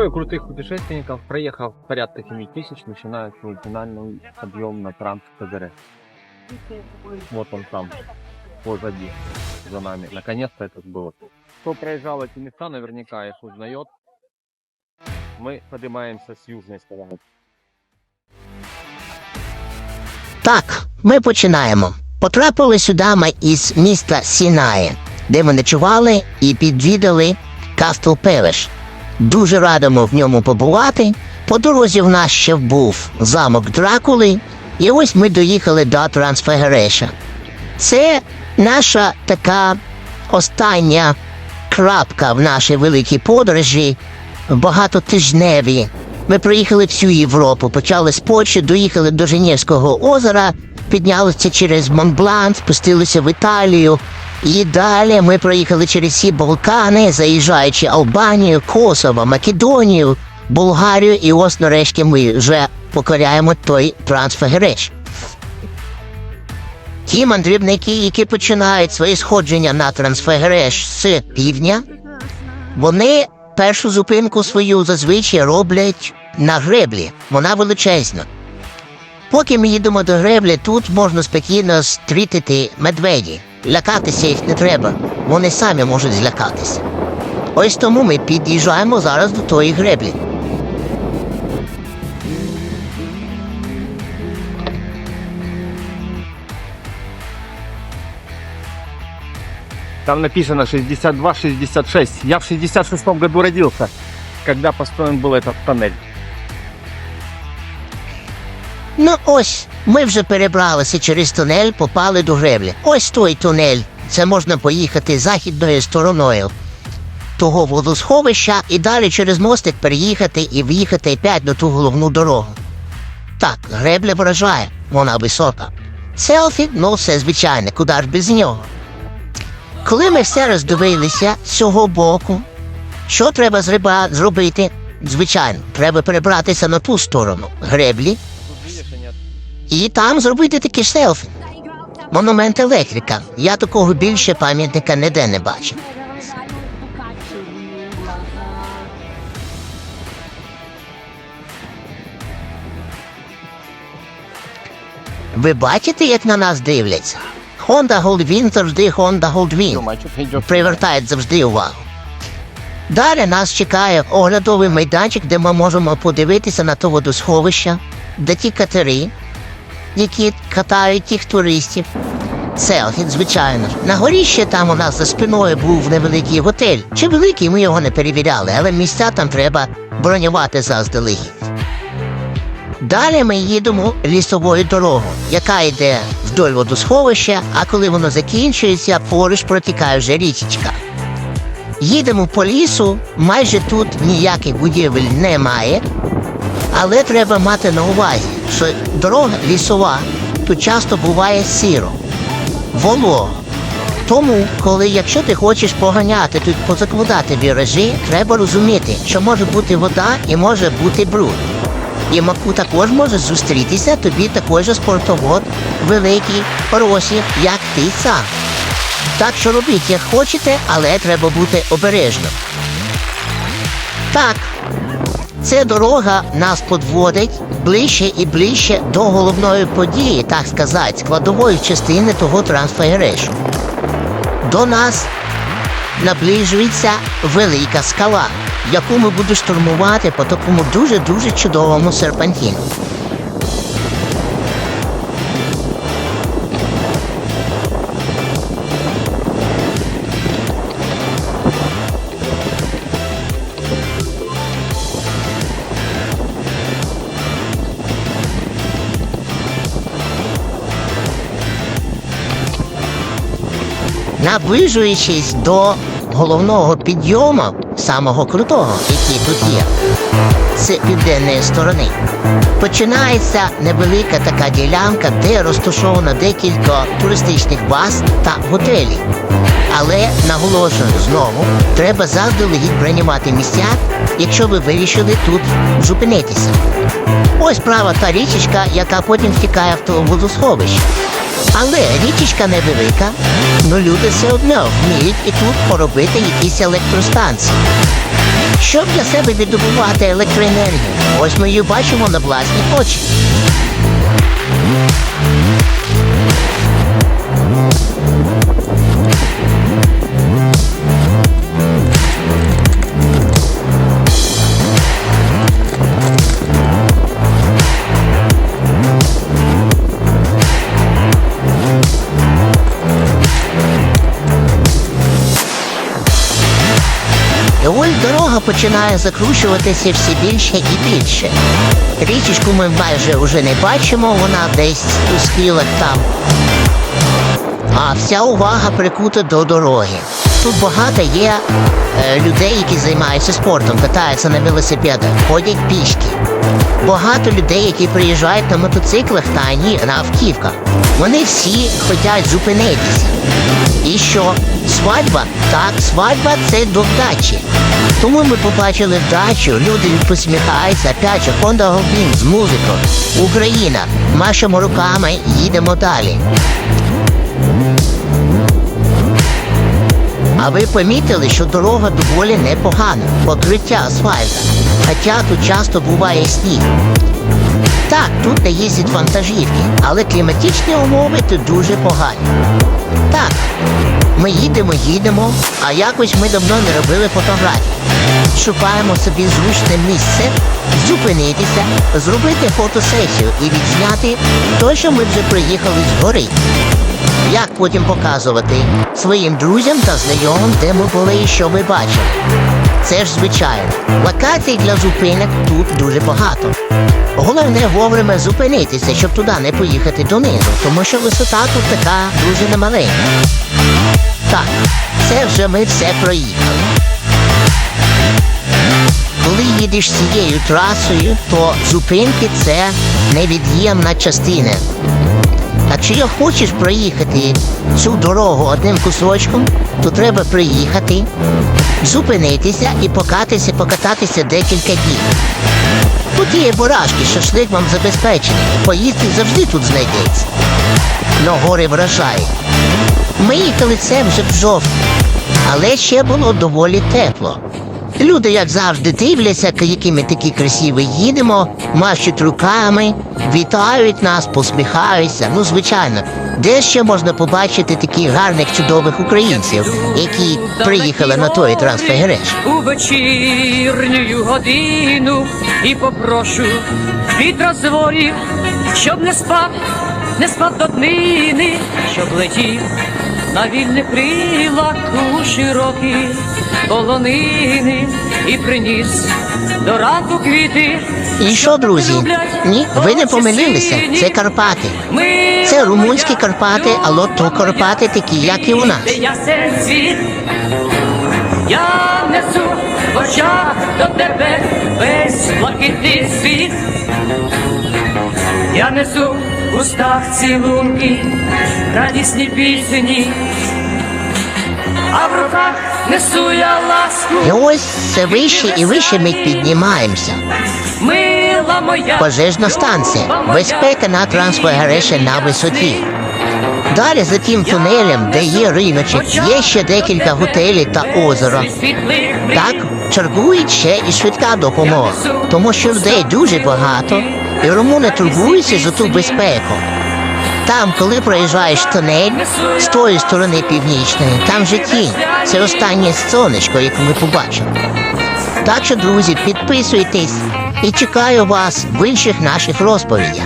Двое крутых путешественников, проехав порядка 7 тысяч, начинают свой финальный подъем на Транс КГР. Вот он там, позади, за нами. Наконец-то это было. Кто проезжал эти места, наверняка их узнает. Мы поднимаемся с южной стороны. Так, ми починаємо. Потрапили сюди ми із міста Сінає, де ми ночували і підвідали Кастл Пелеш. Дуже радимо в ньому побувати. По дорозі в нас ще був замок Дракули, і ось ми доїхали до Трансфегереша. Це наша така остання крапка в нашій великій подорожі, багатотижневі. Ми проїхали всю Європу, почали з Польщі, доїхали до Женєвського озера, піднялися через Монблан, спустилися в Італію. І далі ми проїхали через всі Балкани, заїжджаючи Албанію, Косово, Македонію, Болгарію, і ось нарешті ми вже покоряємо той трансфегереш. Ті мандрівники, які починають свої сходження на трансфегереш з півдня, вони першу зупинку свою зазвичай роблять на греблі. Вона величезна. Поки ми їдемо до греблі, тут можна спокійно стрітити медведі. Лякатися їх не треба, вони самі можуть злякатися. Ось тому ми під'їжджаємо зараз до тої греблі. Там написано 62-66. Я в 66 году родился, когда построен был этот тоннель. Ну ось, ми вже перебралися через тунель, попали до греблі. Ось той тунель. Це можна поїхати західною стороною того водосховища і далі через мостик переїхати і в'їхати опять на ту головну дорогу. Так, гребля вражає, вона висока. Селфі, ну все звичайне, куди ж без нього. Коли ми все роздивилися з цього боку, що треба зробити? Звичайно, треба перебратися на ту сторону греблі і там зробити такі селфі. Монумент електрика. Я такого більше пам'ятника ніде не бачив. Ви бачите, як на нас дивляться? Honda Goldwyn завжди Honda Goldwyn. Тёма, а чё ты идёшь? Привертають завжди увагу. Далі нас чекає оглядовий майданчик, де ми можемо подивитися на то водосховище, де ті катери, які катають тих туристів. Селфі, звичайно. На горі ще там у нас за спиною був невеликий готель. Чи великий, ми його не перевіряли, але місця там треба бронювати заздалегідь. Далі ми їдемо лісовою дорогою, яка йде вдоль водосховища, а коли воно закінчується, поруч протікає вже річечка. Їдемо по лісу, майже тут ніяких будівель немає, але треба мати на увазі, що дорога лісова тут часто буває сіро, волого. Тому, коли якщо ти хочеш поганяти тут позакладати віражі, треба розуміти, що може бути вода і може бути бруд. І маку також може зустрітися тобі такий же спортовод, великий, хороший, як ти сам. Так що робіть, як хочете, але треба бути обережним. Так, ця дорога нас подводить ближче і ближче до головної події, так сказати, складової частини того трансфегерешу. До нас наближується велика скала, яку ми будемо штурмувати по такому дуже-дуже чудовому серпантіну. Наближуючись до головного підйому, самого крутого, який тут є, з південної сторони, починається невелика така ділянка, де розташовано декілька туристичних баз та готелів. Але наголошую знову, треба заздалегідь бронювати місця, якщо ви вирішили тут зупинитися. Ось права та річечка, яка потім втікає в водосховище. Але річечка невелика, ну люди все одно вміють і тут поробити якісь електростанції. Щоб для себе віддобувати електроенергію, ось ми її бачимо на власні очі. І ось дорога починає закручуватися все більше і більше. Річечку ми майже вже не бачимо, вона десь у схилах там. А вся увага прикута до дороги. Тут багато є е, людей, які займаються спортом, катаються на велосипедах, ходять пішки. Багато людей, які приїжджають на мотоциклах та ні на автівках. Вони всі хочуть зупинитися. І що? Свадьба? Так, свадьба це до вдачі. Тому ми побачили вдачу, люди посміхаються, же, Honda Голбін з музикою. Україна. Машемо руками, їдемо далі. А ви помітили, що дорога доволі непогана, покриття асфальта. Хоча тут часто буває сніг. Так, тут не їздять вантажівки, але кліматичні умови тут дуже погані. Так, ми їдемо, їдемо, а якось ми давно не робили фотографії. Шукаємо собі зручне місце, зупинитися, зробити фотосесію і відзняти те, що ми вже приїхали з гори. Як потім показувати своїм друзям та знайомим, де ми були і що ми бачили. Це ж звичайно. Локацій для зупинок тут дуже багато. Головне вовремя зупинитися, щоб туди не поїхати донизу, тому що висота тут така дуже немаленька. Так, це вже ми все проїхали. Коли їдеш цією трасою, то зупинки це невід'ємна частина. Якщо хочеш проїхати цю дорогу одним кусочком, то треба приїхати, зупинитися і покатися, покататися декілька днів. Тут є бурашки, шашлик вам забезпечений. Поїсти завжди тут знайдеться. Но гори вражають. Ми їхали це вже в жовтні, але ще було доволі тепло. Люди, як завжди, дивляться, які ми такі красиві їдемо, машуть руками, вітають нас, посміхаються. Ну, звичайно, де ще можна побачити таких гарних, чудових українців, які приїхали на той трансфегереш. у вечірню годину і попрошу від розворів, щоб не спав, не спав до днини, щоб летів на вільних крилах у широкі полонини і приніс до ранку квіти. І що, друзі? Ні, ви не помилилися. Це Карпати. Це румунські Карпати, але то Карпати такі, як і у нас. Я несу в очах до тебе весь блакитний світ. Я несу в устах цілунки, радісні пісні, а в руках несу я ласку, І ось все вище і вище ми піднімаємося. мила моя. Пожежна станція. Безпека на трансфегереше на висоті. Далі за тим тунелем, де є риночок, є ще декілька готелів та озеро. Так чергують ще і швидка допомога, тому що людей дуже багато, і румуни турбуються за ту безпеку. Там, коли проїжджаєш тунель з тої сторони північної, там же тінь. Це останнє сонечко, яке ми побачимо. Так що, друзі, підписуйтесь і чекаю вас в інших наших розповідях.